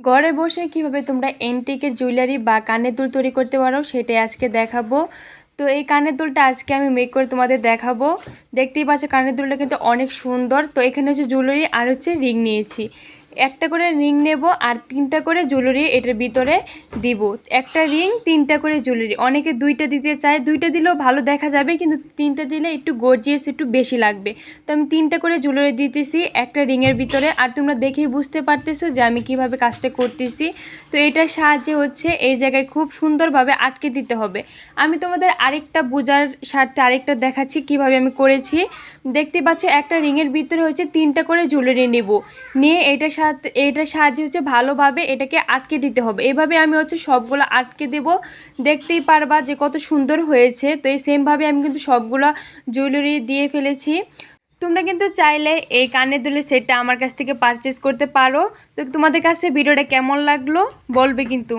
ঘরে বসে কীভাবে তোমরা এন্টিকের জুয়েলারি বা কানের দুল তৈরি করতে পারো সেটাই আজকে দেখাবো। তো এই কানের দুলটা আজকে আমি মেক করে তোমাদের দেখাবো। দেখতেই পাচ্ছ কানের দুলটা কিন্তু অনেক সুন্দর। তো এখানে হচ্ছে জুয়েলারি আর হচ্ছে রিং নিয়েছি। একটা করে রিং নেব আর তিনটা করে জুয়েলারি এটার ভিতরে দিব। একটা রিং তিনটা করে জুয়েলারি অনেকে দুইটা দিতে চায়, দুইটা দিলেও ভালো দেখা যাবে, কিন্তু তিনটা দিলে একটু গর্জিয়াস একটু বেশি লাগবে। তো আমি তিনটা করে জুয়েলারি দিতেছি, একটা রিংয়ের ভিতরে। আর তোমরা দেখেই বুঝতে পারতেছো যে আমি কীভাবে কাজটা করতেছি। তো এটার সাহায্যে হচ্ছে এই জায়গায় খুব সুন্দরভাবে আটকে দিতে হবে। আমি তোমাদের আরেকটা বোঝার স্বার্থে আরেকটা দেখাচ্ছি কীভাবে আমি করেছি। দেখতে পাচ্ছ একটা রিংয়ের ভিতরে হচ্ছে তিনটা করে জুয়েলারি নেব। নিয়ে এটার সাথে এটার সাহায্যে হচ্ছে ভালোভাবে এটাকে আটকে দিতে হবে। এভাবে আমি হচ্ছে সবগুলো আটকে দেব। দেখতেই পারবা যে কত সুন্দর হয়েছে। তো এই সেমভাবে আমি কিন্তু সবগুলো জুয়েলারি দিয়ে ফেলেছি। তোমরা কিন্তু চাইলে এই কানের দুলের সেটটা আমার কাছ থেকে পারচেস করতে পারো। তো তোমাদের কাছে ভিডিওটা কেমন লাগল বলবে কিন্তু।